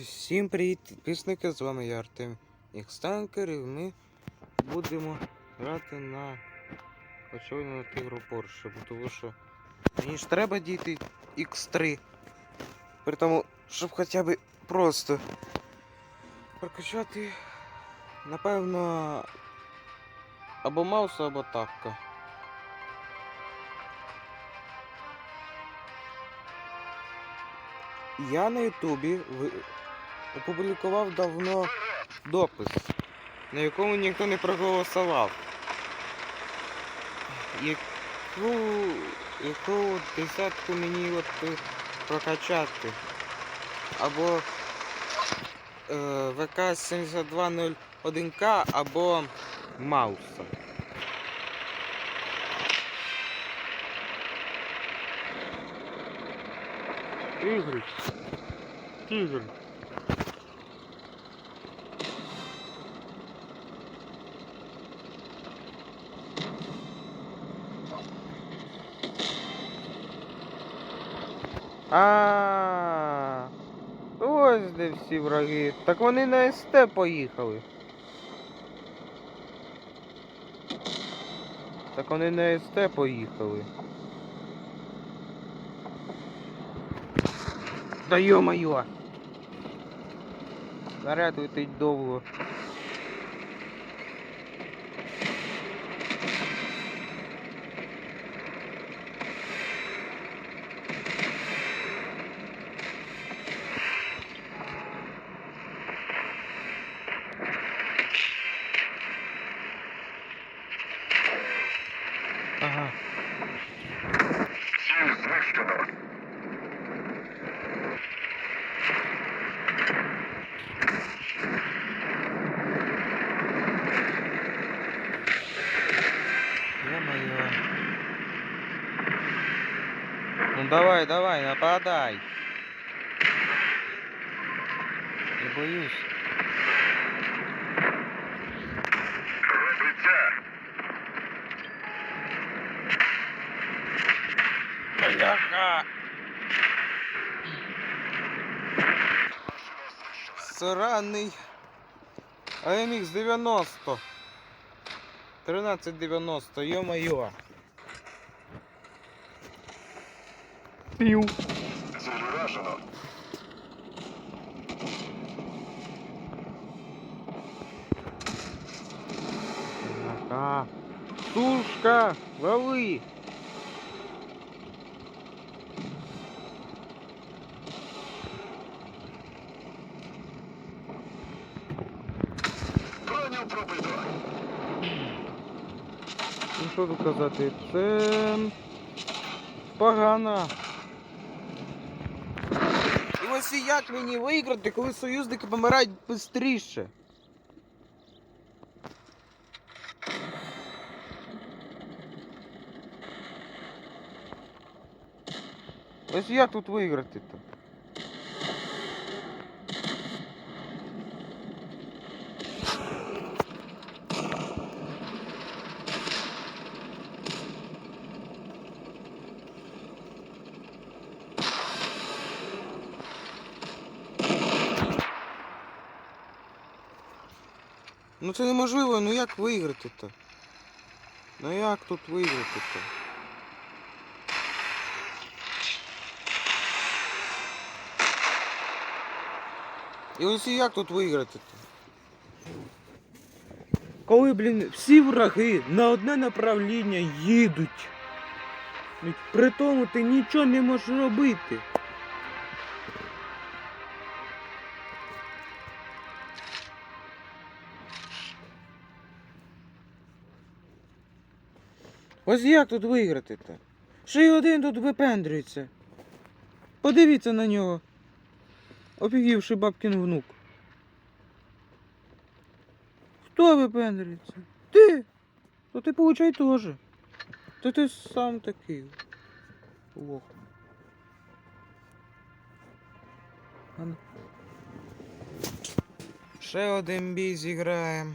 Всім привіт, підписники, з вами я Артем Ікстанкер і ми будемо грати на очевидно на тигру Порше, тому що мені ж треба дійти X3. При тому, щоб хоча б просто прокачати, напевно, або мауса, або тапка. Я на Ютубі опублікував давно допис, на якому ніхто не проголосував. Яку, яку десятку мені от прокачати? Або е, ВК 7201К, або Мауса. Ігри. Тигр. А, ось де всі враги. Так вони на СТ поїхали. Так вони на СТ поїхали. Да ё-моё! Заряд летить довго. Давай, давай, нападай. Не боюсь. Робиться. Бляха! Сраний AMX 90. 1390, ё-моё. Пів. Ціль уражено. Ага. Сушка, лови. Броню пробито. Ну що тут казати? Це погано. І ось і як мені виграти, коли союзники помирають швидше. Ось як тут виграти-то? Ну це неможливо, ну як виграти-то? Ну як тут виграти-то? І ось як тут виграти-то? Коли, блін, всі враги на одне направління їдуть. При тому ти нічого не можеш робити. Ось як тут виграти-то? Ще й один тут випендрюється. Подивіться на нього. Офігівши бабкін внук. Хто випендрюється? Ти? То ти получай теж. То ти сам такий. Лох. Ще один бій зіграємо.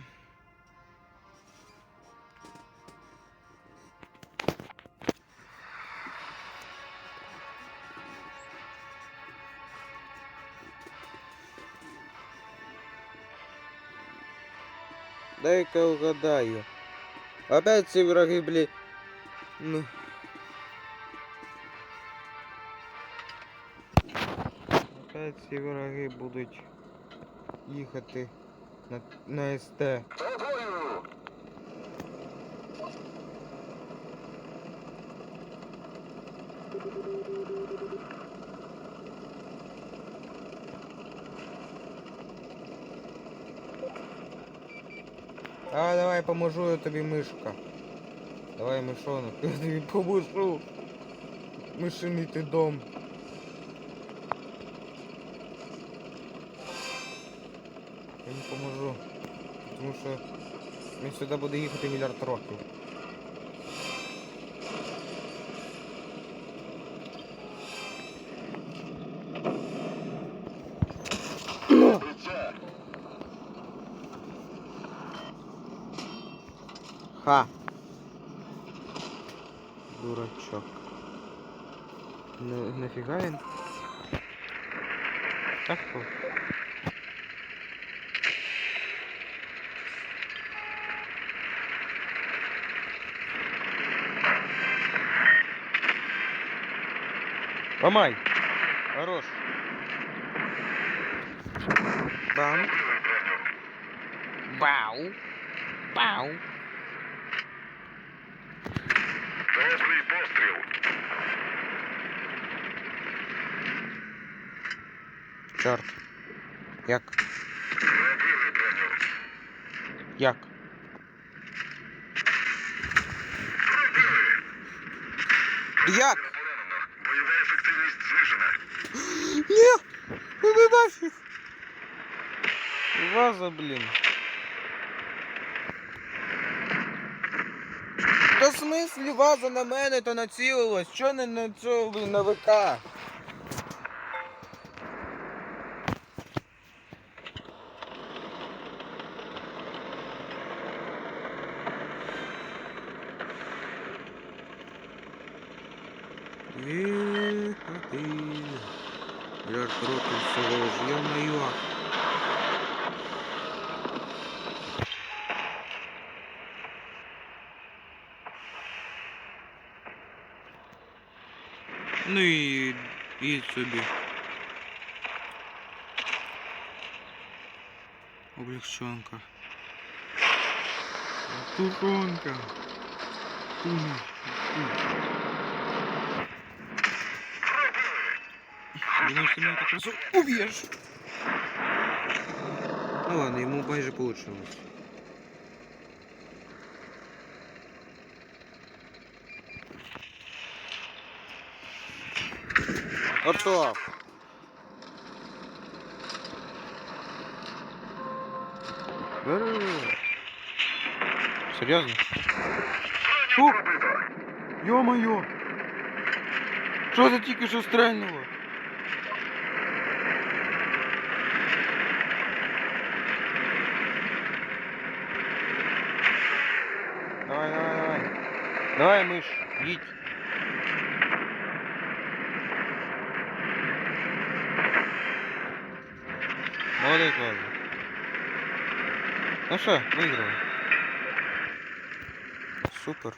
Дай-ка угадаю. Опять все враги, блі. Ну. Опять ці враги будуть їхати на, на СТ. А давай поможу я тобі мишка. Давай мишонок, я тобі поможу. Мишиний ти дом. Я не поможу. Тому що він сюди буде їхати мільярд років. Ха. Дурачок. На, нафига він? Так о. Ломай. Хорош. Бам. Бау. Бау. Добрий постріл. Чорт. Як? Як? Як? Бойова ефективність знижена. Ні! Ну нафіг! Ваза, блін. Та смислі ваза на мене то націлилась? Чо не на цього, на ВК? Їхати. Мільярд років всього ж, ё-моё. Ну і, і собі. Облегчонка. Тушонка. Туна. Думаешь, ты меня так сразу убьешь? Ну ладно, ему майже получилось. Готов. Серьезно? Пробито. Ё-моё! Що це тільки що стрельнуло? Давай, давай, давай. Давай, мышь, їдь. Молодець, ладно. Ну що, виграли. Супер.